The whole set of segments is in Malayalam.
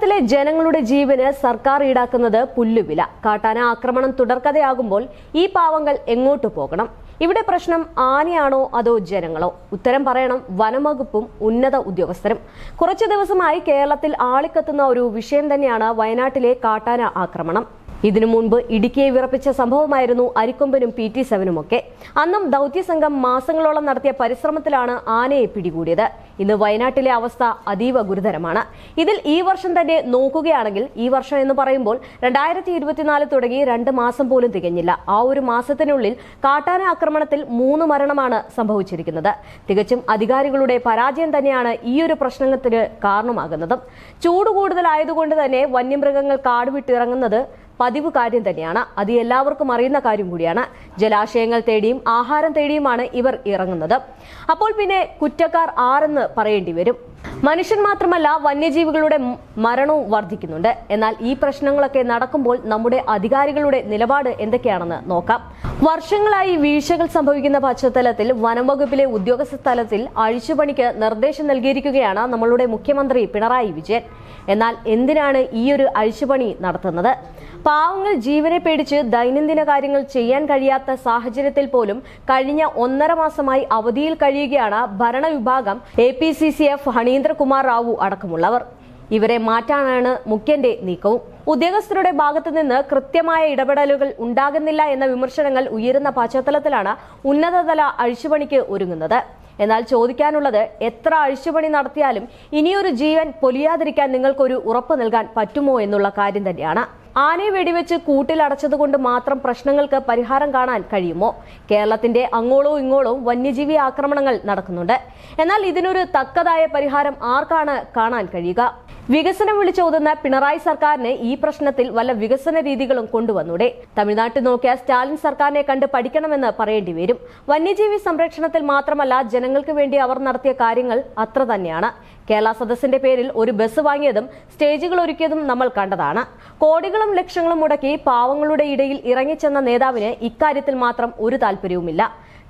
കേരളത്തിലെ ജനങ്ങളുടെ ജീവന് സർക്കാർ ഈടാക്കുന്നത് പുല്ലുവില. കാട്ടാന ആക്രമണം തുടർക്കഥയാകുമ്പോൾ ഈ പാവങ്ങൾ എങ്ങോട്ട് പോകണം? ഇവിടെ പ്രശ്നം ആനയാണോ അതോ ജനങ്ങളോ? ഉത്തരം പറയണം വനംവകുപ്പും ഉന്നത ഉദ്യോഗസ്ഥരും. കുറച്ചു ദിവസമായി കേരളത്തിൽ ആളിക്കത്തുന്ന ഒരു വിഷയം തന്നെയാണ് വയനാട്ടിലെ കാട്ടാന ആക്രമണം. ഇതിനു മുൻപ് ഇടുക്കിയെ വിറപ്പിച്ച സംഭവമായിരുന്നു അരിക്കൊമ്പനും പി ടി സെവനുമൊക്കെ അന്നും ദൗത്യസംഘം മാസങ്ങളോളം നടത്തിയ പരിശ്രമത്തിലാണ് ആനയെ പിടികൂടിയത്. ഇന്ന് വയനാട്ടിലെ അവസ്ഥ അതീവ ഗുരുതരമാണ്. ഇതിൽ ഈ വർഷം തന്നെ നോക്കുകയാണെങ്കിൽ ഈ വർഷം എന്ന് പറയുമ്പോൾ രണ്ടായിരത്തി ഇരുപത്തിനാല് തുടങ്ങി രണ്ട് മാസം പോലും തികഞ്ഞില്ല. ആ ഒരു മാസത്തിനുള്ളിൽ കാട്ടാന ആക്രമണത്തിൽ മൂന്ന് മരണമാണ് സംഭവിച്ചിരിക്കുന്നത്. തികച്ചും അധികാരികളുടെ പരാജയം തന്നെയാണ് ഈ ഒരു പ്രശ്നത്തിന് കാരണമാകുന്നതും. ചൂട് കൂടുതലായതുകൊണ്ട് തന്നെ വന്യമൃഗങ്ങൾ കാട് വിട്ടിറങ്ങുന്നത് പതിവ് കാര്യം തന്നെയാണ്. അത് എല്ലാവർക്കും അറിയുന്ന കാര്യം കൂടിയാണ്. ജലാശയങ്ങൾ തേടിയും ആഹാരം തേടിയുമാണ് ഇവർ ഇറങ്ങുന്നത്. അപ്പോൾ പിന്നെ കുറ്റക്കാർ ആരെന്ന് പറയേണ്ടി വരും? മനുഷ്യൻ മാത്രമല്ല വന്യജീവികളുടെ മരണവും വർദ്ധിക്കുന്നുണ്ട്. എന്നാൽ ഈ പ്രശ്നങ്ങളൊക്കെ നടക്കുമ്പോൾ നമ്മുടെ അധികാരികളുടെ നിലപാട് എന്തൊക്കെയാണെന്ന് നോക്കാം. വർഷങ്ങളായി വീഴ്ചകൾ സംഭവിക്കുന്ന പശ്ചാത്തലത്തിൽ വനംവകുപ്പിലെ ഉദ്യോഗസ്ഥ തലത്തിൽ അഴിച്ചുപണിക്ക് നിർദ്ദേശം നൽകിയിരിക്കുകയാണ് നമ്മളുടെ മുഖ്യമന്ത്രി പിണറായി വിജയൻ. എന്നാൽ എന്തിനാണ് ഈ ഒരു അഴിച്ചുപണി നടത്തുന്നത്? പാവങ്ങൾ ജീവനെ പേടിച്ച് ദൈനംദിന കാര്യങ്ങൾ ചെയ്യാൻ കഴിയാത്ത സാഹചര്യത്തിൽ പോലും കഴിഞ്ഞ ഒന്നര മാസമായി അവധിയിൽ കഴിയുകയാണ് ഭരണവിഭാഗം A P C C F Hanindrakumar Rao അടക്കമുള്ളവർ. ഇവരെ മാറ്റാനാണ് മുഖ്യന്റെ നീക്കവും. ഉദ്യോഗസ്ഥരുടെ ഭാഗത്തു നിന്ന് കൃത്യമായ ഇടപെടലുകൾ ഉണ്ടാകുന്നില്ല എന്ന വിമർശനങ്ങൾ ഉയരുന്ന പശ്ചാത്തലത്തിലാണ് ഉന്നതതല അഴിച്ചുപണിക്ക് ഒരുങ്ങുന്നത്. എന്നാൽ ചോദിക്കാനുള്ളത് എത്ര അഴിച്ചുപണി നടത്തിയാലും ഇനിയൊരു ജീവൻ പൊലിയാതിരിക്കാൻ നിങ്ങൾക്കൊരു ഉറപ്പ് നൽകാൻ പറ്റുമോ എന്നുള്ള കാര്യം തന്നെയാണ്. ആനയെ വെടിവെച്ച് കൂട്ടിലടച്ചതുകൊണ്ട് മാത്രം പ്രശ്നങ്ങൾക്ക് പരിഹാരം കാണാൻ കഴിയുമോ? കേരളത്തിന്റെ അങ്ങോളവും ഇങ്ങോളവും വന്യജീവി ആക്രമണങ്ങൾ നടക്കുന്നുണ്ട്. എന്നാൽ ഇതിനൊരു തക്കതായ പരിഹാരം ആർക്കാണ് കാണാൻ കഴിയുക? വികസനം വിളിച്ചോതുന്ന പിണറായി സർക്കാരിന് ഈ പ്രശ്നത്തിൽ വല്ല വികസന രീതികളും കൊണ്ടുവന്നൂടെ? തമിഴ്നാട്ടിൽ നോക്കിയ സ്റ്റാലിൻ സർക്കാരിനെ കണ്ട് പഠിക്കണമെന്ന് പറയേണ്ടി വരും. വന്യജീവി സംരക്ഷണത്തിൽ മാത്രമല്ല ജനങ്ങൾക്ക് വേണ്ടി അവർ നടത്തിയ കാര്യങ്ങൾ അത്ര തന്നെയാണ്. കേരള സദസ്സിന്റെ പേരിൽ ഒരു ബസ് വാങ്ങിയതും സ്റ്റേജുകൾ ഒരുക്കിയതും നമ്മൾ കണ്ടതാണ്. കോടികളും ലക്ഷങ്ങളും മുടക്കി പാവങ്ങളുടെ ഇടയിൽ ഇറങ്ങിച്ചെന്ന നേതാവിന് ഇക്കാര്യത്തിൽ മാത്രം ഒരു താല്പര്യവുമില്ല.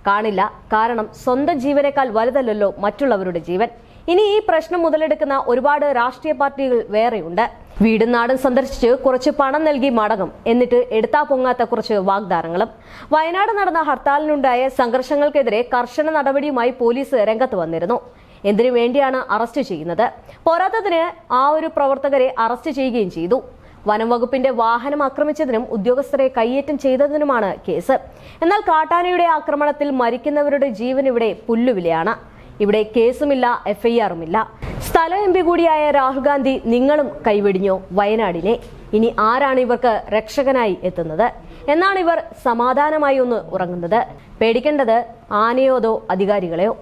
കാണില്ല. കാരണം സ്വന്തം ജീവനേക്കാൾ വലുതല്ലല്ലോ മറ്റുള്ളവരുടെ ജീവൻ. ഇനി ഈ പ്രശ്നം മുതലെടുക്കുന്ന ഒരുപാട് രാഷ്ട്രീയ പാർട്ടികൾ വേറെയുണ്ട്. വീടും നാടും സന്ദർശിച്ച് കുറച്ച് പണം നൽകി മടങ്ങും. എന്നിട്ട് എടുത്താ പൊങ്ങാത്ത കുറച്ച് വാഗ്ദാനങ്ങളും. വയനാട് നടന്ന ഹർത്താലിനുണ്ടായ സംഘർഷങ്ങൾക്കെതിരെ കർശന നടപടിയുമായി പോലീസ് രംഗത്ത് വന്നിരുന്നു. എന്തിനു വേണ്ടിയാണ് അറസ്റ്റ് ചെയ്യുന്നത്? പോരാത്തതിന് ആ ഒരു പ്രവർത്തകരെ അറസ്റ്റ് ചെയ്യുകയും ചെയ്തു. വനം വകുപ്പിന്റെ വാഹനം ആക്രമിച്ചതിനും ഉദ്യോഗസ്ഥരെ കയ്യേറ്റം ചെയ്തതിനുമാണ് കേസ്. എന്നാൽ കാട്ടാനയുടെ ആക്രമണത്തിൽ മരിക്കുന്നവരുടെ ജീവൻ ഇവിടെ പുല്ലുവിലയാണ്. ഇവിടെ കേസുമില്ല എഫ്ഐആറുമില്ല. സ്ഥല എം പി കൂടിയായ രാഹുൽ ഗാന്ധി നിങ്ങളും കൈവെടിഞ്ഞോ വയനാടിനെ. ഇനി ആരാണ് ഇവർക്ക് രക്ഷകനായി എത്തുന്നത്? എന്നാണ് ഇവർ സമാധാനമായി ഒന്ന് ഉറങ്ങുന്നത്. പേടിക്കേണ്ടത് ആനയോ അതോ അധികാരികളെയോ?